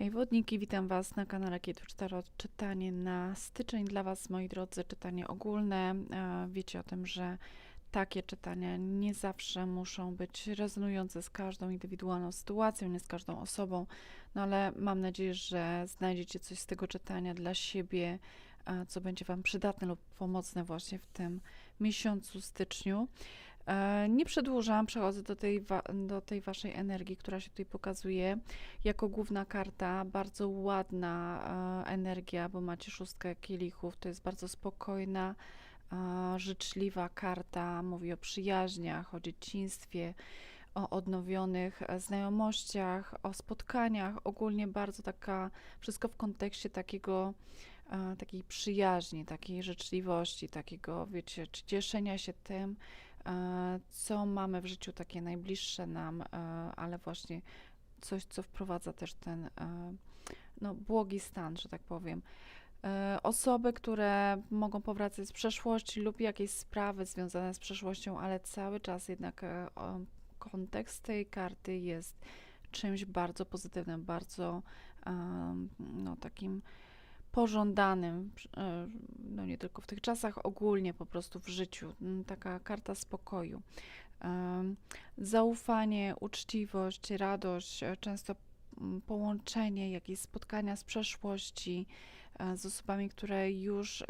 Hej wodniki, witam Was na kanale Kietwicz Tarot. Czytanie na styczeń dla Was, moi drodzy, czytanie ogólne. E, Wiecie o tym, że takie czytania nie zawsze muszą być rezonujące z każdą indywidualną sytuacją, nie z każdą osobą, no ale mam nadzieję, że znajdziecie coś z tego czytania dla siebie, e, co będzie Wam przydatne lub pomocne właśnie w tym miesiącu, styczniu. E, Nie przedłużam, przechodzę do tej, do tej Waszej energii, która się tutaj pokazuje. Jako główna karta, bardzo ładna e, energia, bo macie szóstkę kielichów, to jest bardzo spokojna, e, życzliwa karta, mówi o przyjaźniach, o dzieciństwie, o odnowionych znajomościach, o spotkaniach, ogólnie bardzo taka, wszystko w kontekście takiego, takiej przyjaźni, takiej życzliwości, takiego, wiecie, cieszenia się tym, co mamy w życiu takie najbliższe nam, e, ale właśnie coś, co wprowadza też ten e, no, błogi stan, że tak powiem. E, Osoby, które mogą powracać z przeszłości lub jakieś sprawy związane z przeszłością, ale cały czas jednak e, kontekst tej karty jest czymś bardzo pozytywnym, bardzo no, takim pożądanym, e, no nie tylko w tych czasach, ogólnie po prostu w życiu. Mm, Taka karta spokoju. Zaufanie, uczciwość, radość, e, często mm, połączenie, jakieś spotkania z przeszłości e, z osobami, które już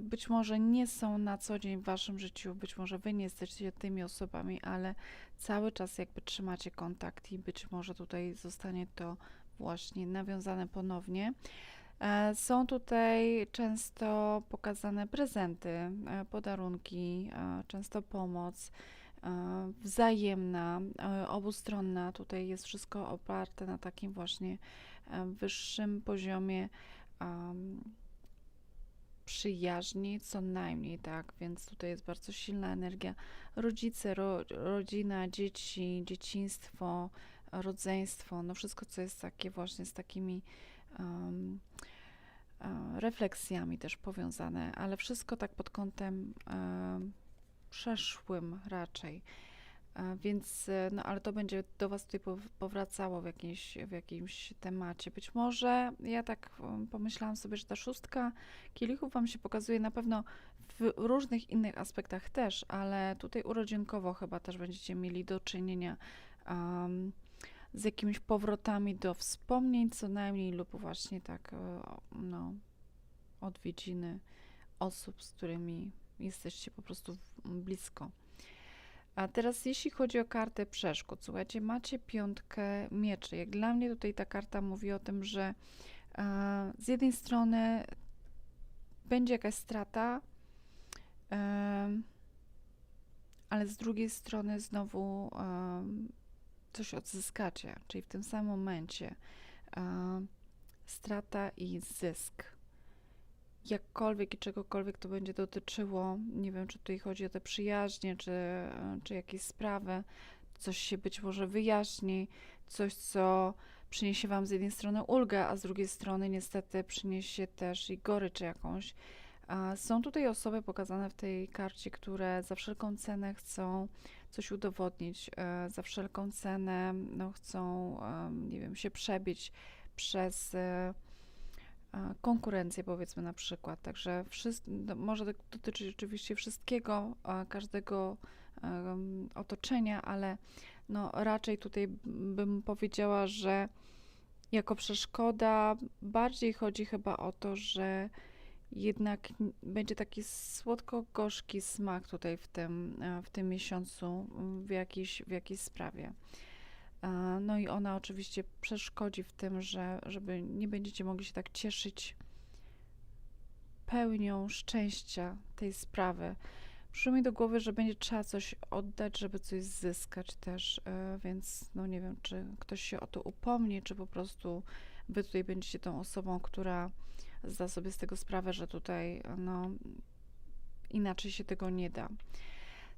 być może nie są na co dzień w waszym życiu, być może wy nie jesteście tymi osobami, ale cały czas jakby trzymacie kontakt i być może tutaj zostanie to właśnie nawiązane ponownie. E, Są tutaj często pokazane prezenty, e, podarunki, e, często pomoc wzajemna, obustronna. Tutaj jest wszystko oparte na takim właśnie wyższym poziomie przyjaźni, co najmniej, tak, więc tutaj jest bardzo silna energia. Rodzice, ro, rodzina, dzieci, dzieciństwo, rodzeństwo, no wszystko, co jest takie właśnie z takimi e, refleksjami też powiązane, ale wszystko tak pod kątem em, przeszłym raczej. E, Więc, no ale to będzie do Was tutaj pow- powracało w jakimś, w jakimś temacie. Być może ja tak um, pomyślałam sobie, że ta szóstka kielichów Wam się pokazuje na pewno w różnych innych aspektach też, ale tutaj urodzinkowo chyba też będziecie mieli do czynienia um, z jakimiś powrotami do wspomnień co najmniej lub właśnie tak, e, no, odwiedziny osób, z którymi jesteście po prostu blisko. A teraz jeśli chodzi o kartę przeszkód, słuchajcie, macie piątkę mieczy. Jak dla mnie tutaj ta karta mówi o tym, że e, z jednej strony będzie jakaś strata, ale z drugiej strony znowu coś odzyskacie, czyli w tym samym momencie em, strata i zysk. Jakkolwiek i czegokolwiek to będzie dotyczyło, nie wiem, czy tutaj chodzi o te przyjaźnie, czy, e, czy jakieś sprawy, coś się być może wyjaśni, coś, co przyniesie Wam z jednej strony ulgę, a z drugiej strony niestety przyniesie też i gorycz jakąś. Są tutaj osoby pokazane w tej karcie, które za wszelką cenę chcą coś udowodnić, e, za wszelką cenę no, chcą, nie wiem, się przebić przez e, e, konkurencję, powiedzmy na przykład. Także wszyst- no, może to dotyczyć oczywiście wszystkiego, każdego otoczenia, ale no, raczej tutaj bym powiedziała, że jako przeszkoda bardziej chodzi chyba o to, że jednak będzie taki słodko-gorzki smak tutaj w tym, e, w tym miesiącu m, w jakiejś, w jakiejś sprawie. E, No i ona oczywiście przeszkodzi w tym, że żeby nie będziecie mogli się tak cieszyć pełnią szczęścia tej sprawy. Przyszło mi do głowy, że będzie trzeba coś oddać, żeby coś zyskać też, e, więc no nie wiem, czy ktoś się o to upomni, czy po prostu wy tutaj będziecie tą osobą, która zda sobie z tego sprawę, że tutaj no inaczej się tego nie da.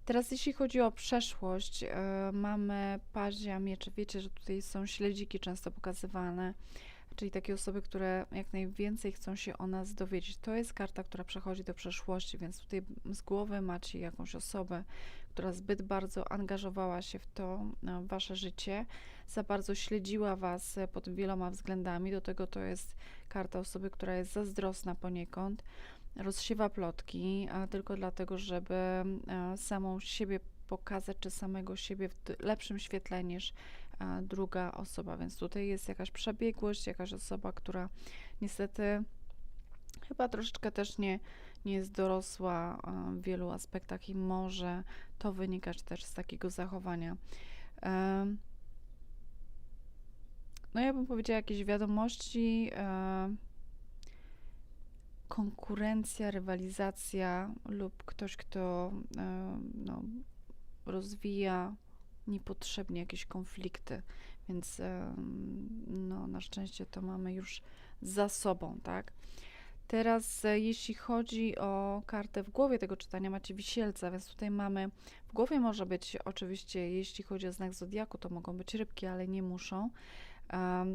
Teraz jeśli chodzi o przeszłość, e, mamy pazia mieczy. Wiecie, że tutaj są śledziki często pokazywane, czyli takie osoby, które jak najwięcej chcą się o nas dowiedzieć. To jest karta, która przechodzi do przeszłości, więc tutaj z głowy macie jakąś osobę, która zbyt bardzo angażowała się w to e, wasze życie, za bardzo śledziła was e, pod wieloma względami. Do tego to jest karta osoby, która jest zazdrosna poniekąd, rozsiewa plotki, a tylko dlatego, żeby e, samą siebie pokazać, czy samego siebie w lepszym świetle niż druga osoba. Więc tutaj jest jakaś przebiegłość, jakaś osoba, która niestety chyba troszeczkę też nie, nie jest dorosła w wielu aspektach i może to wynikać też z takiego zachowania. No ja bym powiedziała jakieś wiadomości, konkurencja, rywalizacja lub ktoś, kto no, rozwija niepotrzebnie jakieś konflikty, więc no, na szczęście to mamy już za sobą, tak? Teraz, e, jeśli chodzi o kartę w głowie tego czytania, macie wisielca, więc tutaj mamy, w głowie może być oczywiście, jeśli chodzi o znak zodiaku, to mogą być rybki, ale nie muszą. E,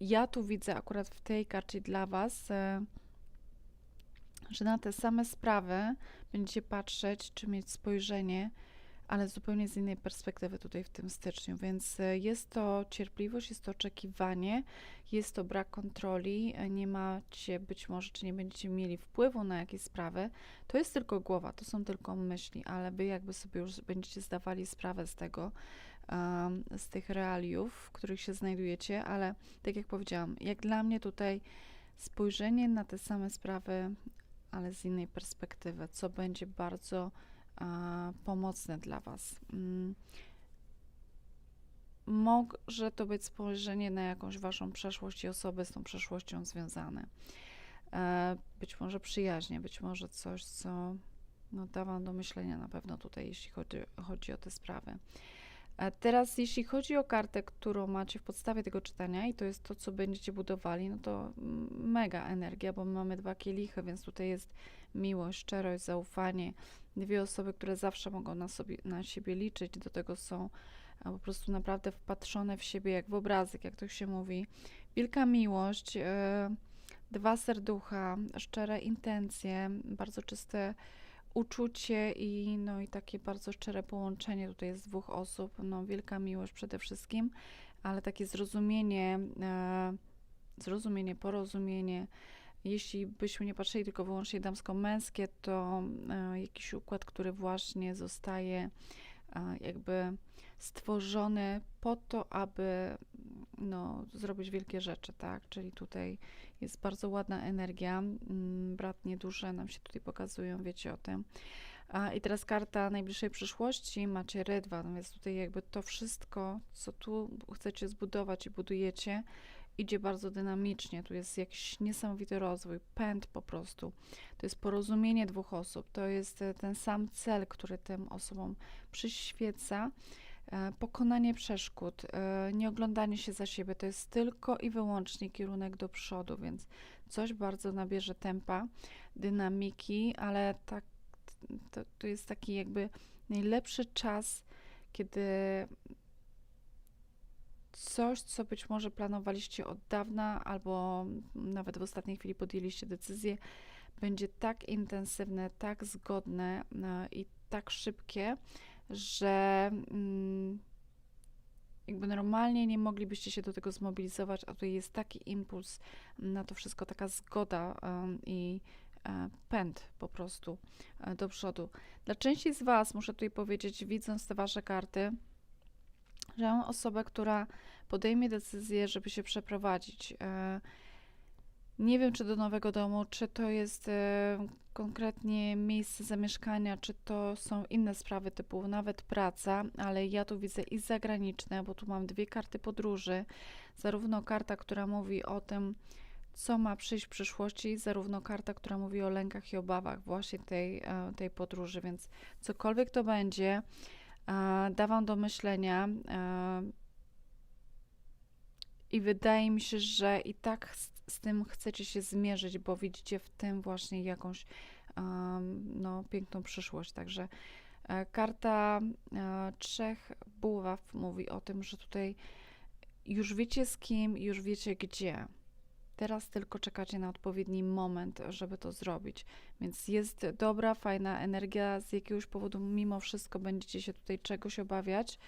ja tu widzę akurat w tej karcie dla Was, e, że na te same sprawy będziecie patrzeć, czy mieć spojrzenie, ale zupełnie z innej perspektywy tutaj w tym styczniu. Więc e, jest to cierpliwość, jest to oczekiwanie, jest to brak kontroli, e, nie macie być może, czy nie będziecie mieli wpływu na jakieś sprawy. To jest tylko głowa, to są tylko myśli, ale wy jakby sobie już będziecie zdawali sprawę z tego, em, z tych realiów, w których się znajdujecie, ale tak jak powiedziałam, jak dla mnie tutaj spojrzenie na te same sprawy, ale z innej perspektywy, co będzie bardzo pomocne dla Was. Mm. Może to być spojrzenie na jakąś Waszą przeszłość i osoby z tą przeszłością związane. E, Być może przyjaźnie, być może coś, co no, da Wam do myślenia na pewno tutaj, jeśli chodzi, chodzi o te sprawy. A teraz, jeśli chodzi o kartę, którą macie w podstawie tego czytania, i to jest to, co będziecie budowali, no to mega energia, bo my mamy dwa kielichy, więc tutaj jest miłość, szczerość, zaufanie. Dwie osoby, które zawsze mogą na, sobie, na siebie liczyć, do tego są a, po prostu naprawdę wpatrzone w siebie jak w obrazek, jak to się mówi. Wielka miłość, e, dwa serducha, szczere intencje, bardzo czyste uczucie i, no, i takie bardzo szczere połączenie tutaj jest dwóch osób. No, wielka miłość przede wszystkim, ale takie zrozumienie, e, zrozumienie, porozumienie. Jeśli byśmy nie patrzyli tylko wyłącznie damsko-męskie, to e, jakiś układ, który właśnie zostaje e, jakby stworzony po to, aby no, zrobić wielkie rzeczy, tak? Czyli tutaj jest bardzo ładna energia. mm, Bratnie duże nam się tutaj pokazują, wiecie o tym. A, I teraz karta najbliższej przyszłości, macie rydwan, więc tutaj jakby to wszystko, co tu chcecie zbudować i budujecie, idzie bardzo dynamicznie. Tu jest jakiś niesamowity rozwój, pęd po prostu. To jest porozumienie dwóch osób, to jest e, ten sam cel, który tym osobom przyświeca. E, Pokonanie przeszkód, e, nie oglądanie się za siebie, to jest tylko i wyłącznie kierunek do przodu, więc coś bardzo nabierze tempa, dynamiki, ale tak, to, to jest taki jakby najlepszy czas, kiedy coś, co być może planowaliście od dawna, albo nawet w ostatniej chwili podjęliście decyzję, będzie tak intensywne, tak zgodne e, i tak szybkie, że mm, jakby normalnie nie moglibyście się do tego zmobilizować, a tutaj jest taki impuls na to wszystko, taka zgoda i e, pęd po prostu e, do przodu. Dla części z Was muszę tutaj powiedzieć, widząc te Wasze karty, że osobę, która podejmie decyzję, żeby się przeprowadzić. E, Nie wiem, czy do nowego domu, czy to jest e, konkretnie miejsce zamieszkania, czy to są inne sprawy typu nawet praca, ale ja tu widzę i zagraniczne, bo tu mam dwie karty podróży. Zarówno karta, która mówi o tym, co ma przyjść w przyszłości, zarówno karta, która mówi o lękach i obawach właśnie tej, e, tej podróży, więc cokolwiek to będzie, da Wam do myślenia. I wydaje mi się, że i tak z, z tym chcecie się zmierzyć, bo widzicie w tym właśnie jakąś no, piękną przyszłość. Także e, karta e, trzech buław mówi o tym, że tutaj już wiecie z kim, już wiecie gdzie. Teraz tylko czekacie na odpowiedni moment, żeby to zrobić. Więc jest dobra, fajna energia. Z jakiegoś powodu, mimo wszystko, będziecie się tutaj czegoś obawiać.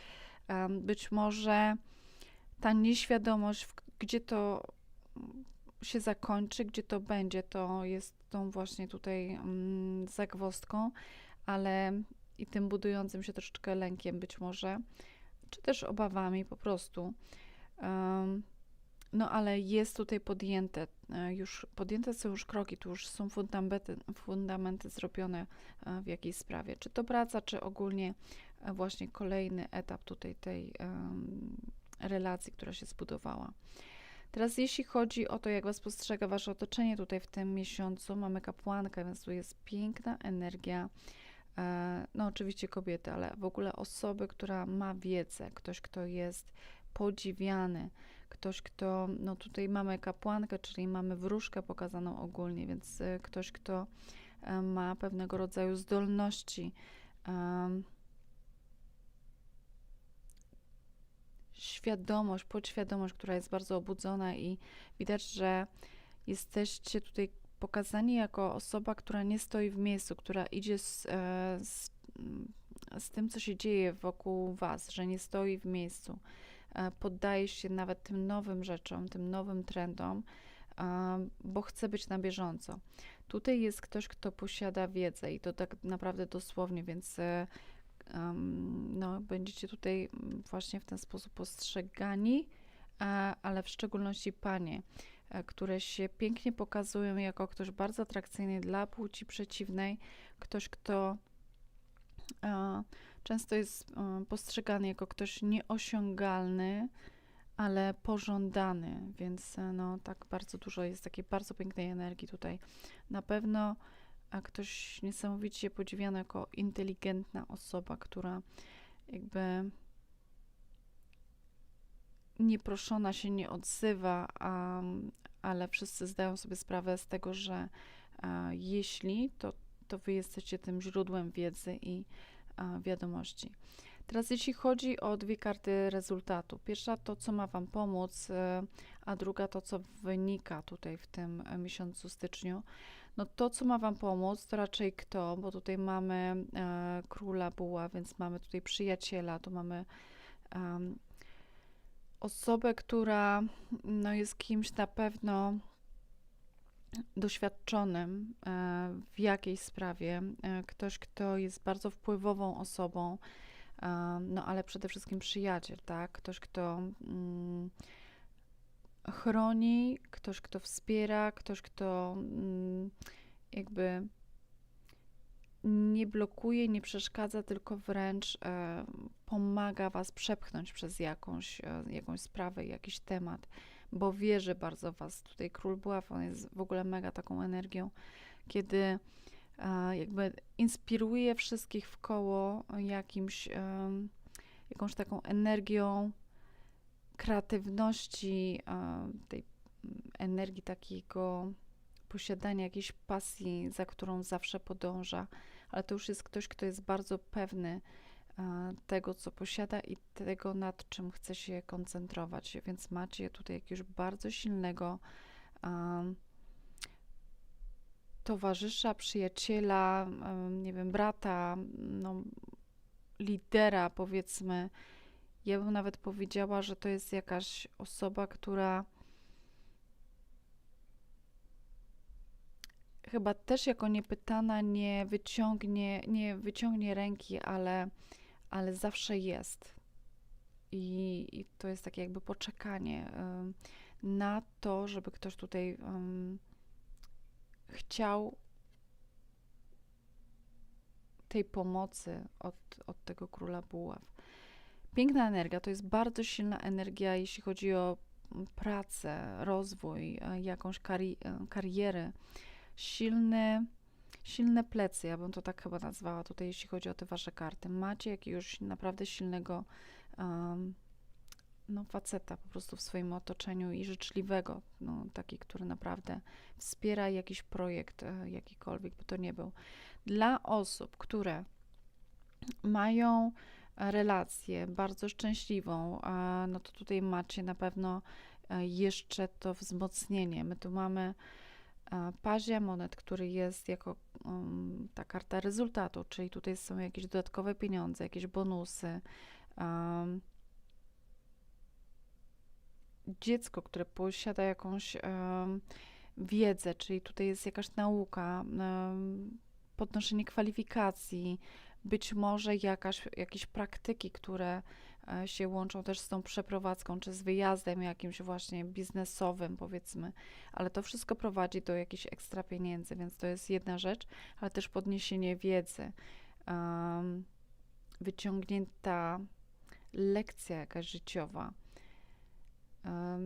Być może ta nieświadomość, gdzie to się zakończy, gdzie to będzie, to jest tą właśnie tutaj mm, zagwozdką, ale i tym budującym się troszeczkę lękiem być może, czy też obawami po prostu. No ale jest tutaj podjęte, e, już podjęte są już kroki, tu już są fundamenty, fundamenty zrobione e, w jakiejś sprawie. Czy to praca, czy ogólnie e, właśnie kolejny etap tutaj tej um, relacji, która się zbudowała. Teraz jeśli chodzi o to, jak Was postrzega Wasze otoczenie tutaj w tym miesiącu, mamy kapłankę, więc tu jest piękna energia, no oczywiście kobiety, ale w ogóle osoby, która ma wiedzę, ktoś, kto jest podziwiany, ktoś, kto, no tutaj mamy kapłankę, czyli mamy wróżkę pokazaną ogólnie, więc y, ktoś, kto e, ma pewnego rodzaju zdolności, świadomość, podświadomość, która jest bardzo obudzona i widać, że jesteście tutaj pokazani jako osoba, która nie stoi w miejscu, która idzie z, e, z, z tym, co się dzieje wokół Was, że nie stoi w miejscu. E, poddaje się nawet tym nowym rzeczom, tym nowym trendom, bo chce być na bieżąco. Tutaj jest ktoś, kto posiada wiedzę i to tak naprawdę dosłownie, więc um, no, będziecie tutaj właśnie w ten sposób postrzegani, ale w szczególności panie, e, które się pięknie pokazują jako ktoś bardzo atrakcyjny dla płci przeciwnej, ktoś, kto często jest postrzegany jako ktoś nieosiągalny, ale pożądany, więc e, no tak bardzo dużo jest takiej bardzo pięknej energii tutaj. Na pewno a ktoś niesamowicie podziwiany jako inteligentna osoba, która jakby nieproszona się nie odzywa, a, ale wszyscy zdają sobie sprawę z tego, że a, jeśli, to, to wy jesteście tym źródłem wiedzy i wiadomości. Teraz jeśli chodzi o dwie karty rezultatu. Pierwsza to, co ma Wam pomóc, e, a druga to, co wynika tutaj w tym e, miesiącu styczniu. No to, co ma Wam pomóc, to raczej kto, bo tutaj mamy e, króla buła, więc mamy tutaj przyjaciela, tu mamy um, osobę, która no, jest kimś na pewno doświadczonym e, w jakiejś sprawie, e, ktoś, kto jest bardzo wpływową osobą, e, no ale przede wszystkim przyjaciel, tak? Ktoś, kto mm, chroni, ktoś, kto wspiera, ktoś, kto mm, jakby nie blokuje, nie przeszkadza, tylko wręcz pomaga Was przepchnąć przez jakąś, jakąś sprawę, jakiś temat, bo wierzy bardzo Was. Tutaj Król Buław, on jest w ogóle mega taką energią, kiedy e, jakby inspiruje wszystkich w koło jakimś, e, jakąś taką energią kreatywności, tej energii takiego posiadania jakiejś pasji, za którą zawsze podąża, ale to już jest ktoś, kto jest bardzo pewny tego, co posiada i tego, nad czym chce się koncentrować. Więc macie tutaj jakiegoś bardzo silnego towarzysza, przyjaciela, nie wiem, brata, no, lidera, powiedzmy, ja bym nawet powiedziała, że to jest jakaś osoba, która chyba też jako niepytana nie wyciągnie, nie wyciągnie ręki, ale, ale zawsze jest. I, I, to jest takie jakby poczekanie na to, żeby ktoś tutaj chciał tej pomocy od, od tego króla buław. Piękna energia, to jest bardzo silna energia, jeśli chodzi o pracę, rozwój, e, jakąś kari e, karierę. Silny, silne plecy, ja bym to tak chyba nazwała tutaj, jeśli chodzi o te wasze karty. Macie jakiegoś naprawdę silnego um, no, faceta po prostu w swoim otoczeniu i życzliwego, no, taki, który naprawdę wspiera jakiś projekt, e, jakikolwiek by to nie był. Dla osób, które mają relację bardzo szczęśliwą, no to tutaj macie na pewno e, jeszcze to wzmocnienie. My tu mamy e, pazia monet, który jest jako um, ta karta rezultatu, czyli tutaj są jakieś dodatkowe pieniądze, jakieś bonusy. Um, dziecko, które posiada jakąś um, wiedzę, czyli tutaj jest jakaś nauka, um, podnoszenie kwalifikacji, być może jakaś, jakieś praktyki, które się łączą też z tą przeprowadzką, czy z wyjazdem jakimś właśnie biznesowym, powiedzmy, ale to wszystko prowadzi do jakichś ekstra pieniędzy, więc to jest jedna rzecz, ale też podniesienie wiedzy, um, wyciągnięta lekcja jakaś życiowa.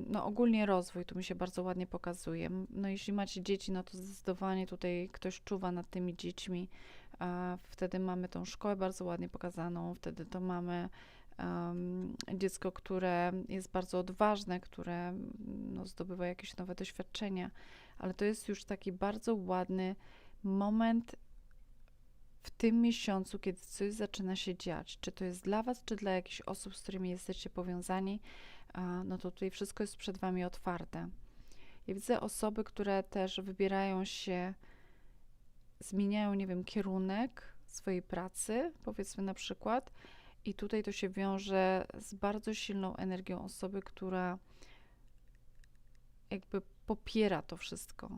No, ogólnie rozwój tu mi się bardzo ładnie pokazuje. No, jeśli macie dzieci, no to zdecydowanie tutaj ktoś czuwa nad tymi dziećmi. A wtedy mamy tą szkołę bardzo ładnie pokazaną, wtedy to mamy um, dziecko, które jest bardzo odważne, które no, zdobywa jakieś nowe doświadczenia, ale to jest już taki bardzo ładny moment w tym miesiącu, kiedy coś zaczyna się dziać. Czy to jest dla Was, czy dla jakichś osób, z którymi jesteście powiązani no to tutaj wszystko jest przed Wami otwarte. Ja widzę osoby, które też wybierają się, zmieniają, nie wiem, kierunek swojej pracy, powiedzmy na przykład, i tutaj to się wiąże z bardzo silną energią osoby, która jakby popiera to wszystko.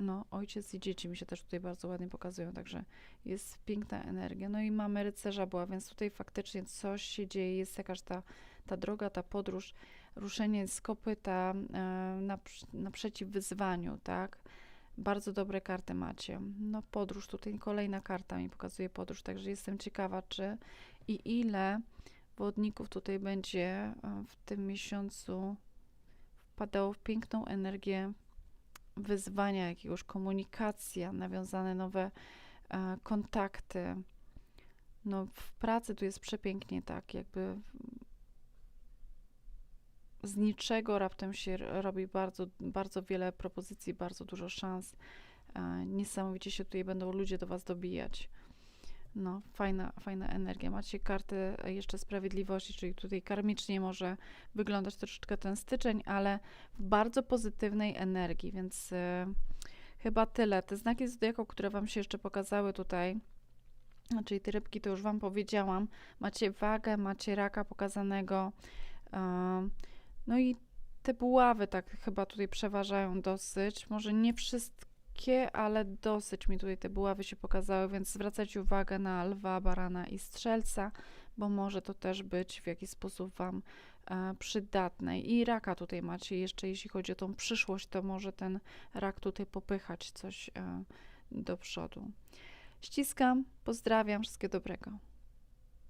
No, ojciec i dzieci mi się też tutaj bardzo ładnie pokazują, także jest piękna energia. No i mamy rycerza była, więc tutaj faktycznie coś się dzieje, jest jakaś ta, ta droga, ta podróż, ruszenie z kopyta e, naprzeciw wyzwaniu, tak? Bardzo dobre karty macie. No podróż, tutaj kolejna karta mi pokazuje podróż, także jestem ciekawa, czy i ile wodników tutaj będzie e, w tym miesiącu wpadało w piękną energię wyzwania, jakiegoś komunikacja, nawiązane nowe e, kontakty. No, w pracy tu jest przepięknie, tak, jakby z niczego raptem się robi bardzo, bardzo wiele propozycji, bardzo dużo szans. E, niesamowicie się tutaj będą ludzie do Was dobijać. No, fajna, fajna energia. Macie kartę jeszcze sprawiedliwości, czyli tutaj karmicznie może wyglądać troszeczkę ten styczeń, ale w bardzo pozytywnej energii, więc y, chyba tyle. Te znaki zodiaku, które Wam się jeszcze pokazały tutaj, czyli te rybki, to już Wam powiedziałam. Macie wagę, macie raka pokazanego. No i te buławy tak chyba tutaj przeważają dosyć. Może nie wszystkie ale dosyć mi tutaj te buławy się pokazały, więc zwracajcie uwagę na lwa, barana i strzelca, bo może to też być w jakiś sposób Wam e, przydatne. I raka tutaj macie jeszcze, jeśli chodzi o tą przyszłość, to może ten rak tutaj popychać coś e, do przodu. Ściskam, pozdrawiam, wszystkiego dobrego.